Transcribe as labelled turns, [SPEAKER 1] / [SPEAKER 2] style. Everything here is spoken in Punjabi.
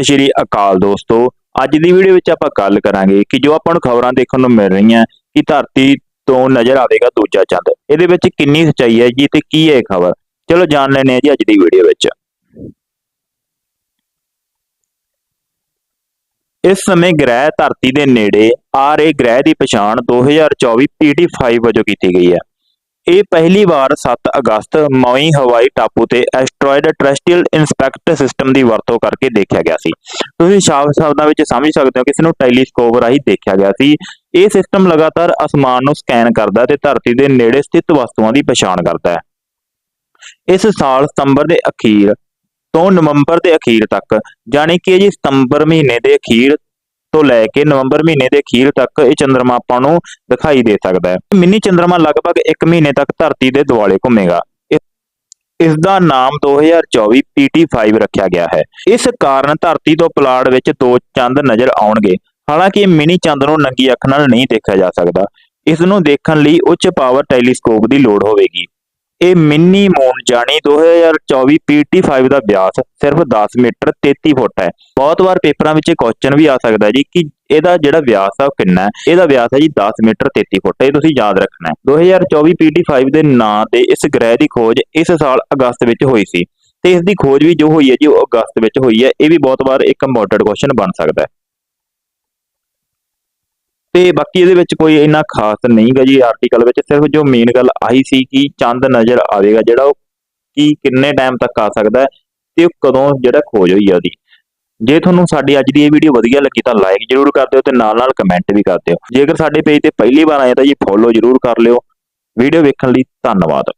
[SPEAKER 1] ਸਤਿ ਸ਼੍ਰੀ ਅਕਾਲ ਦੋਸਤੋ। ਅੱਜ ਦੀ ਵੀਡੀਓ ਵਿੱਚ ਆਪਾਂ ਗੱਲ ਕਰਾਂਗੇ ਕਿ ਜੋ ਆਪਾਂ ਨੂੰ ਖਬਰਾਂ ਦੇਖਣ ਨੂੰ ਮਿਲ ਰਹੀਆਂ ਕਿ ਧਰਤੀ ਤੋਂ ਨਜ਼ਰ ਆਵੇਗਾ ਦੂਜਾ ਚੰਦ। ਇਹਦੇ ਵਿੱਚ ਕਿੰਨੀ ਸੱਚਾਈ ਹੈ ਜੀ ਤੇ ਕੀ ਹੈ ਇਹ ਖਬਰ? ਚਲੋ ਜਾਣ ਲੈਂਦੇ ਹਾਂ ਜੀ ਅੱਜ ਦੀ ਵੀਡੀਓ ਵਿੱਚ। ਇਸ ਸਮੇਂ ਗ੍ਰਹਿ ਧਰਤੀ ਦੇ ਨੇੜੇ ਆ ਰਹੇ ਗ੍ਰਹਿ ਦੀ ਪਛਾਣ 2024 PT5 ਵਜੋਂ ਕੀਤੀ ਗਈ ਹੈ। ਇਹ ਪਹਿਲੀ ਵਾਰ 7 ਅਗਸਤ ਮੌਈ ਹਵਾਈ ਟਾਪੂ ਤੇ ਐਸਟਰੋਇਡ ਟਰੈਸਟਰੀਅਲ ਇਨਸਪੈਕਟ ਸਿਸਟਮ ਦੀ ਵਰਤੋਂ ਕਰਕੇ ਦੇਖਿਆ ਗਿਆ ਸੀ। ਤੁਸੀਂ ਸਾਫ਼ ਸ਼ਬਦਾਂ ਵਿੱਚ ਸਮਝ ਸਕਦੇ ਹੋ ਕਿ ਇਸ ਨੂੰ ਟੈਲੀਸਕੋਪ ਰਾਹੀਂ ਦੇਖਿਆ ਗਿਆ ਸੀ। ਇਹ ਸਿਸਟਮ ਲਗਾਤਾਰ ਅਸਮਾਨ ਨੂੰ ਸਕੈਨ ਕਰਦਾ ਤੇ ਧਰਤੀ ਦੇ ਨੇੜੇ ਸਥਿਤ ਵਸਤੂਆਂ ਦੀ ਪਛਾਣ ਕਰਦਾ ਹੈ। ਇਸ ਸਾਲ ਸਤੰਬਰ ਦੇ ਅਖੀਰ ਤੋਂ ਨਵੰਬਰ ਦੇ ਅਖੀਰ ਤੱਕ, ਜਾਣੀ ਕਿ ਜੀ ਸਤੰਬਰ ਮਹੀਨੇ ਦੇ ਅਖੀਰ ਤੋਂ ਲੈ ਕੇ ਨਵੰਬਰ ਮਹੀਨੇ ਦੇ ਅਖੀਰ ਤੱਕ ਇਹ ਚੰਦਰਮਾ ਆਪਾਂ ਨੂੰ ਦਿਖਾਈ ਦੇ ਸਕਦਾ ਹੈ। ਮਿੰਨੀ ਚੰਦਰਮਾ ਲਗਭਗ 1 ਮਹੀਨੇ ਤੱਕ ਧਰਤੀ ਦੇ ਦੁਆਲੇ ਘੁੰਮੇਗਾ। ਇਸ- ਦਾ ਨਾਮ 2024 PT5 ਰੱਖਿਆ ਗਿਆ ਹੈ। ਇਸ ਕਾਰਨ ਧਰਤੀ ਤੋਂ ਪਲਾੜ ਵਿੱਚ ਦੋ ਚੰਦ ਨਜ਼ਰ ਆਉਣਗੇ। ਹਾਲਾਂਕਿ ਮਿੰਨੀ ਚੰਦ ਨੂੰ ਨੰਗੀ ਅੱਖ ਨਾਲ ਨਹੀਂ ਦੇਖਿਆ ਜਾ ਸਕਦਾ। ਇਸ ਨੂੰ ਦੇਖਣ ਲਈ ਉੱਚ ਪਾਵਰ ਟੈਲੀਸਕੋਪ ਦੀ ਲੋੜ ਹੋਵੇਗੀ। ਇਹ ਮਿੰਨੀ ਮੂਨ ਜਾਣੀ 2024 PT5 ਦਾ ਵਿਆਸ ਸਿਰਫ 10 ਮੀਟਰ 33 ਫੁੱਟ ਹੈ। ਬਹੁਤ ਵਾਰ ਪੇਪਰਾਂ ਵਿੱਚ ਕੁਐਸਚਨ ਵੀ ਆ ਸਕਦਾ ਜੀ ਕਿ ਇਹਦਾ ਜਿਹੜਾ ਵਿਆਸ ਆ ਉਹ ਕਿੰਨਾ ਹੈ। ਇਹਦਾ ਵਿਆਸ ਹੈ ਜੀ 10 ਮੀਟਰ 33 ਫੁੱਟ ਇਹ ਤੁਸੀਂ ਯਾਦ ਰੱਖਣਾ ਹੈ। 2024 PT5 ਦੇ ਨਾਂ ਤੇ ਇਸ ਗ੍ਰਹਿ ਦੀ ਖੋਜ ਇਸ ਸਾਲ ਅਗਸਤ ਵਿੱਚ ਹੋਈ ਸੀ। ਤੇ ਇਸ ਦੀ ਖੋਜ ਵੀ ਜੋ ਹੋਈ ਹੈ ਜੀ, ਉਹ ਅਗਸਤ ਵਿੱਚ ਹੋਈ ਹੈ। ਇਹ ਵੀ ਬਹੁਤ ਵਾਰ ਇੱਕ ਇੰਪੋਰਟੈਂਟ ਕੁਐਸਚਨ ਬਣ ਸਕਦਾ ਹੈ। ਤੇ ਬਾਕੀ ਇਹਦੇ ਵਿੱਚ ਕੋਈ ਇੰਨਾ ਖਾਸ ਨਹੀਂ ਗਾ ਜੀ ਆਰਟੀਕਲ ਵਿੱਚ, ਸਿਰਫ ਜੋ ਮੇਨ ਗੱਲ ਆਹੀ ਸੀ ਕਿ ਚੰਦ ਨਜ਼ਰ ਆਵੇਗਾ, ਜਿਹੜਾ ਉਹ ਕੀ ਕਿੰਨੇ ਟਾਈਮ ਤੱਕ ਆ ਸਕਦਾ ਹੈ ਤੇ ਉਹ ਕਦੋਂ ਜਿਹੜਾ ਖੋਜ ਹੋਈ ਆ ਉਹਦੀ। ਜੇ ਤੁਹਾਨੂੰ ਸਾਡੀ ਅੱਜ ਦੀ ਇਹ ਵੀਡੀਓ ਵਧੀਆ ਲੱਗੀ ਤਾਂ ਲਾਈਕ ਜਰੂਰ ਕਰ ਦਿਓ ਤੇ ਨਾਲ ਨਾਲ ਕਮੈਂਟ ਵੀ ਕਰ ਦਿਓ। ਜੇਕਰ ਸਾਡੇ ਪੇਜ ਤੇ ਪਹਿਲੀ ਵਾਰ ਆਏ ਤਾਂ ਜੀ ਫੋਲੋ ਜਰੂਰ ਕਰ ਲਿਓ। ਵੀਡੀਓ ਵੇਖਣ ਲਈ ਧੰਨਵਾਦ।